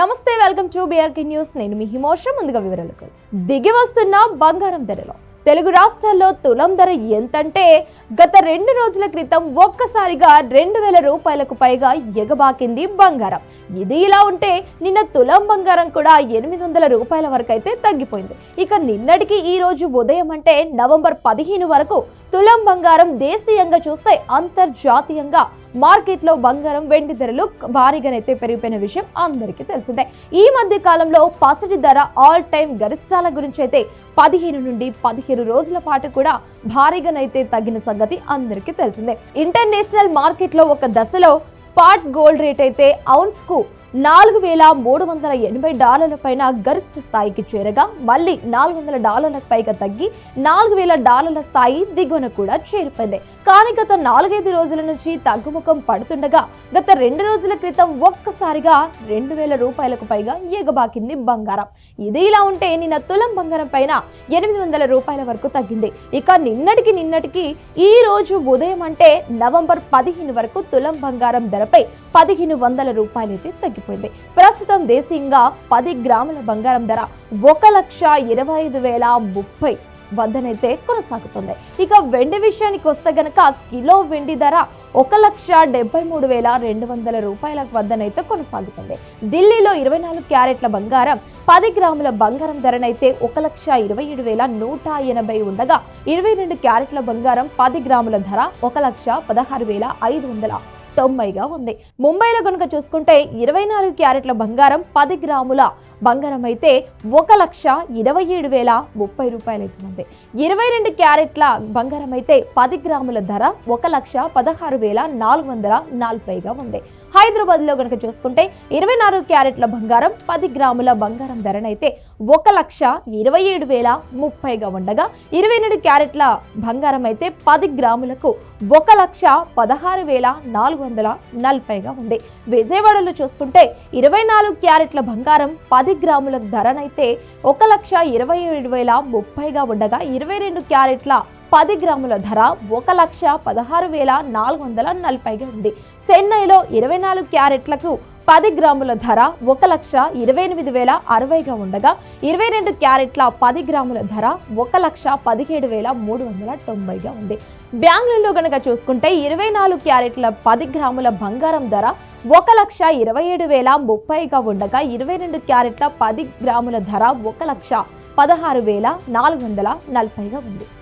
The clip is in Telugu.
నమస్తే వెల్కమ్ టు బీఆర్కే న్యూస్ నేను మీ హిమోష ముందుగా వివరాలకు దిగి వస్తున్న బంగారం ధరలో. తెలుగు రాష్ట్రాల్లో తులం ధర ఎంతంటే గత రెండు రోజుల క్రితం ఒక్కసారిగా రెండు వేల రూపాయలకు పైగా ఎగబాకింది బంగారం. ఇది ఇలా ఉంటే నిన్న తులం బంగారం కూడా ఎనిమిది వందల రూపాయల వరకు అయితే తగ్గిపోయింది. ఇక నిన్నటికి ఈ రోజు ఉదయం అంటే నవంబర్ పదిహేను వరకు తులం బంగారం దేశీయంగా చూస్తే అంతర్జాతీయంగా మార్కెట్లో బంగారం వెండి ధరలు భారీగానైతే పెరిగిపోయిన విషయం అందరికీ తెలిసిందే. ఈ మధ్య కాలంలో పసిడి ధర ఆల్ టైమ్ గరిష్టాల గురించి అయితే పదిహేను నుండి పదిహేను రోజుల పాటు కూడా భారీగానైతే తగ్గిన సంగతి అందరికీ తెలిసిందే. ఇంటర్నేషనల్ మార్కెట్లో ఒక దశలో స్పాట్ గోల్డ్ రేట్ అయితే ఔన్స్కు కు నాలుగు వేల మూడు వందల ఎనభై డాలర్ల పైన గరిష్ట స్థాయికి చేరగా మళ్ళీ నాలుగు వందల డాలర్లకు పైగా తగ్గి నాలుగు వేల డాలర్ల స్థాయి దిగువన కూడా చేరిపోయింది. కానీ గత నాలుగైదు రోజుల నుంచి తగ్గుముఖం పడుతుండగా గత రెండు రోజుల క్రితం ఒక్కసారిగా రెండు వేల రూపాయలకు పైగా ఎగబాకింది బంగారం. ఇది ఇలా ఉంటే నిన్న తులం బంగారం పైన ఎనిమిది వందల రూపాయల వరకు తగ్గింది. ఇక నిన్నటికి నిన్నటికి ఈ రోజు ఉదయం అంటే నవంబర్ పదిహేను వరకు తులం బంగారం ధరపై పదిహేను వందల రూపాయలైతే తగ్గిపోయింది ప్రస్తుతం దేశీయంగా పది గ్రాముల బంగారం ధర ఒక లక్ష ఇరవై ఐదు వేల ముప్పై వద్దనైతే కొనసాగుతుంది. ఇక వెండి విషయానికి వస్తే గనక కిలో వెండి ధర ఒక లక్ష డెబ్బై మూడు వేల రెండు వందల రూపాయల వద్దనైతే కొనసాగుతుంది. ఢిల్లీలో ఇరవై నాలుగు క్యారెట్ల బంగారం పది గ్రాముల బంగారం ధరనైతే ఒక లక్ష ఇరవై ఏడు వేల నూట ఎనభై ఉండగా ఇరవై రెండు క్యారెట్ల బంగారం పది గ్రాముల ధర ఒక లక్ష పదహారు వేల ఐదు వందల తొంభైగా ఉంది. ముంబైలో కనుక చూసుకుంటే ఇరవై నాలుగు క్యారెట్ల బంగారం పది గ్రాముల బంగారం అయితే ఒక లక్ష ఇరవై ఏడు వేల ముప్పై రూపాయలు అవుతుంది ఉంది. ఇరవై రెండు క్యారెట్ల బంగారం అయితే పది గ్రాముల ధర ఒక లక్ష పదహారు వేల నాలుగు వందల నలభైగా ఉంది. హైదరాబాద్లో కనుక చూసుకుంటే ఇరవై నాలుగు క్యారెట్ల బంగారం పది గ్రాముల బంగారం ధరనైతే ఒక లక్ష ఇరవై ఏడు వేల ముప్పైగా ఉండగా ఇరవై రెండు క్యారెట్ల బంగారం అయితే పది గ్రాములకు ఒక లక్ష పదహారు వేల నాలుగు వందల నలభైగా ఉంది. విజయవాడలో చూసుకుంటే ఇరవై నాలుగు క్యారెట్ల బంగారం పది గ్రాముల ధరనైతే ఒక లక్ష ఇరవై ఏడు వేల ముప్పైగా ఉండగా ఇరవై రెండు క్యారెట్ల పది గ్రాముల ధర ఒక లక్ష పదహారు వేల నాలుగు వందల నలభైగా ఉంది. చెన్నైలో ఇరవై నాలుగు క్యారెట్లకు పది గ్రాముల ధర ఒక లక్ష ఇరవై ఎనిమిది వేల అరవైగా ఉండగా ఇరవై రెండు క్యారెట్ల పది గ్రాముల ధర ఒక లక్ష పదిహేడు వేల మూడు వందల తొంభైగా ఉంది. బెంగళూరులో గనక చూసుకుంటే ఇరవై నాలుగు క్యారెట్ల పది గ్రాముల బంగారం ధర ఒక లక్ష ఇరవై ఏడు వేల ముప్పైగా ఉండగా ఇరవై రెండు క్యారెట్ల పది గ్రాముల ధర ఒక లక్ష పదహారు వేల నాలుగు వందల నలభైగా ఉంది.